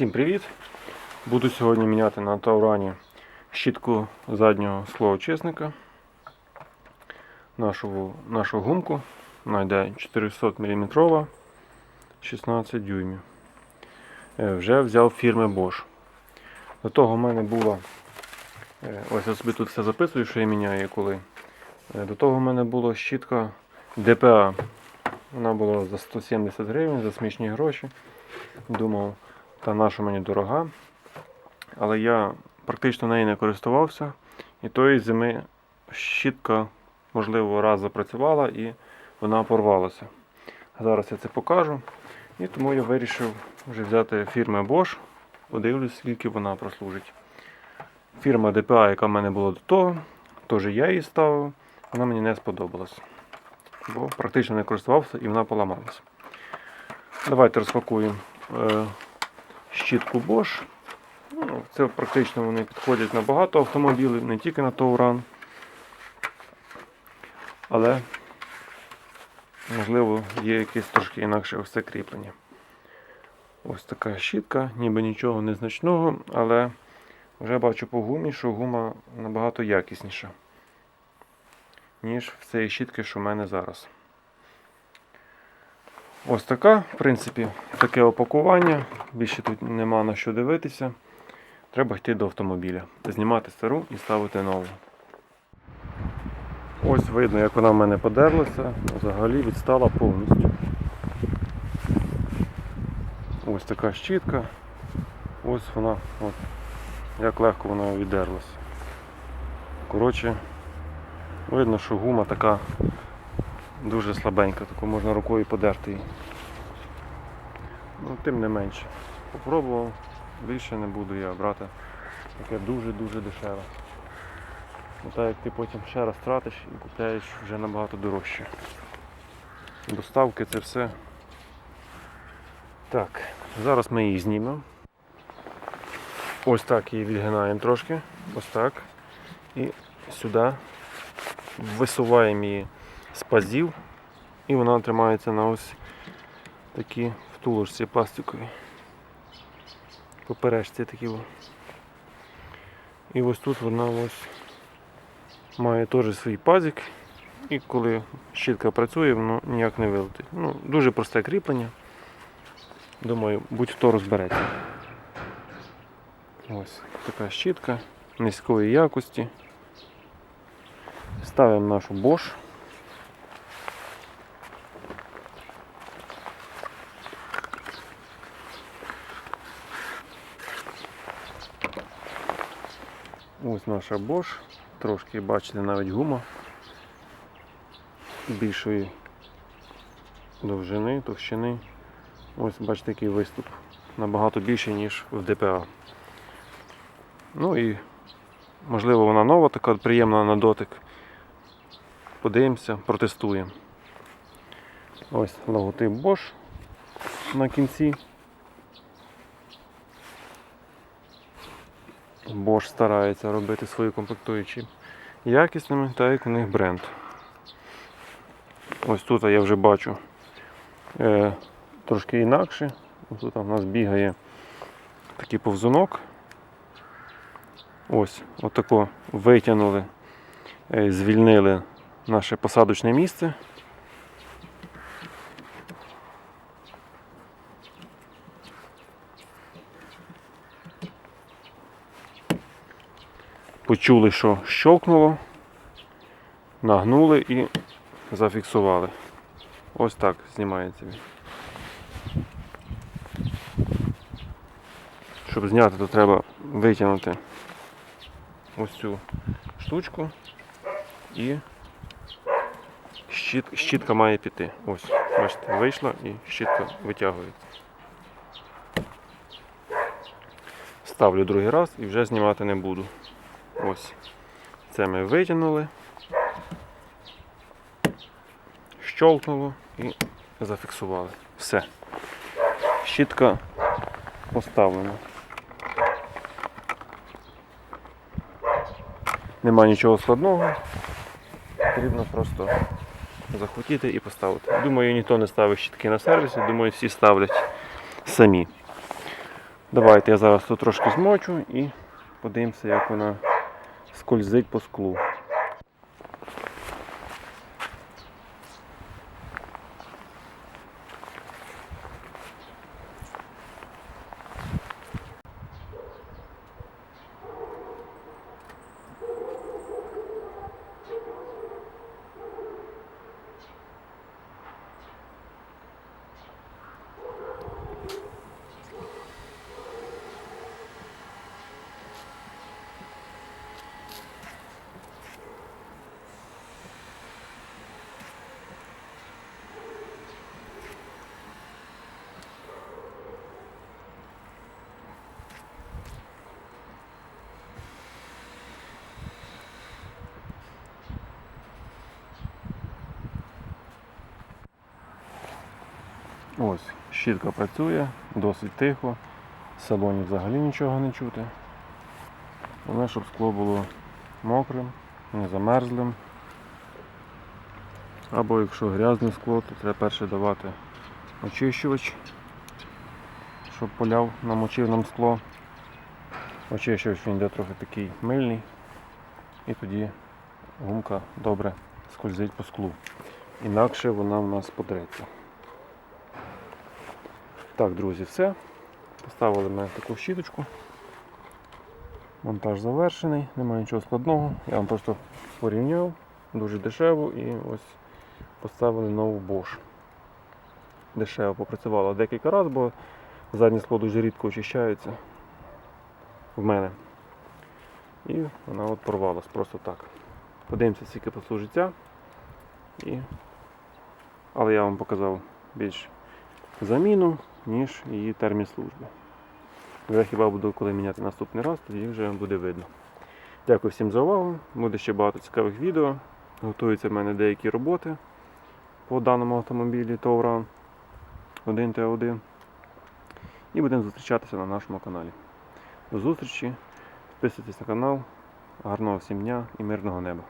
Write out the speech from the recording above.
Всім привіт! Буду сьогодні міняти на Таурані щітку заднього склоочисника. Нашу, нашу гумку. Вона йде 400 мм 16 дюймів. Е, Вже взяв фірми Bosch. До того в мене була. е, Ось я собі тут все записую, що я міняю коли. Е, До того в мене була щітка DPA. Вона була за 170 гривень за смішні гроші. Думав, та наша мені дорога. Але я практично нею не користувався. І тої зими щітка, можливо, раз запрацювала і вона порвалася. Зараз я це покажу. І тому я вирішив вже взяти фірми Bosch. Подивлюсь, скільки вона прослужить. Фірма DPA, яка в мене була до того, теж я її ставив, вона мені не сподобалась. Бо практично не користувався і вона поламалась. Давайте розпакуємо е, щітку Bosch. Ну, це практично вони підходять на багато автомобілів, не тільки на Тауран. Але, можливо, є якесь трошки інакше ось це кріплення. Ось така щітка, ніби нічого незначного, але вже бачу по гумі, що гума набагато якісніша, ніж в цієї щітки, що в мене зараз. Ось така, в принципі, таке опакування. Більше тут нема на що дивитися. Треба йти до автомобіля, знімати стару і ставити нову. Ось видно, як вона в мене подерлася, взагалі відстала повністю. Ось така щітка. Ось вона, от, як легко вона віддерлася. Коротше, видно, що гума така дуже слабенька, таку можна рукою подерти її. Ну, тим не менше. Попробував, більше не буду я брати. Таке дуже-дуже дешеве. Бо так як ти потім ще раз тратиш і купляєш вже набагато дорожче. Доставки це все. Так, зараз ми її знімемо. Ось так її відгинаємо трошки. Ось так. І сюди висуваємо її з пазів і вона тримається на ось такі втулочці пластикові. Поперечці такі. І ось тут вона ось має теж свій пазик. І коли щітка працює, воно ніяк не вилетить. Ну, дуже просте кріплення. Думаю, будь-хто розбереться. Ось така щітка низької якості. Ставимо нашу Bosch. Ось наша Bosch. Трошки бачите навіть гума більшої довжини, товщини. Ось бачите який виступ. Набагато більший, ніж в ДПА. Ну і можливо вона нова, така приємна на дотик. Подивимося, протестуємо. Ось логотип Bosch на кінці. Bosch старається робити свої комплектуючі якісними, так як у них бренд. Ось тут я вже бачу е, трошки інакше. Ось Тут у нас бігає такий повзунок. Ось, отако витягнули, е, звільнили наше посадочне місце. Почули, що щовкнуло, нагнули і зафіксували. Ось так знімається він. Щоб зняти, то треба витягнути ось цю штучку і щит, щітка має піти. Ось, бачите, вийшла і щітка витягується. Ставлю другий раз і вже знімати не буду. Ось. Це ми витягнули, щолкнуло і зафіксували. Все. Щітка поставлена. Нема нічого складного. Потрібно просто захотіти і поставити. Думаю, ніхто не ставить щітки на сервісі, думаю, всі ставлять самі. Давайте я зараз тут трошки змочу і подивимося, як вона скользить по склу. Ось, щітка працює, досить тихо. В салоні взагалі нічого не чути. Головне, щоб скло було мокрим, не замерзлим. Або якщо грязне скло, то треба перше давати очищувач, щоб поляв, намочив нам скло. Очищувач він йде трохи такий мильний. І тоді гумка добре скользить по склу. Інакше вона в нас подреться. Так, друзі, все. Поставили ми таку щіточку. Монтаж завершений, немає нічого складного. Я вам просто порівняв, дуже дешево і ось поставили нову Bosch. Дешево попрацювало декілька разів, бо заднє скло дуже рідко очищається в мене. І вона от порвалась просто так. Подивимося, скільки послужиться. І... Але я вам показав більш заміну, ніж її термін служби. Я хіба буду коли міняти наступний раз, тоді вже буде видно. Дякую всім за увагу. Буде ще багато цікавих відео. Готуються в мене деякі роботи по даному автомобілі Towran 1T1. І будемо зустрічатися на нашому каналі. До зустрічі. Підписуйтесь на канал. Гарного всім дня і мирного неба.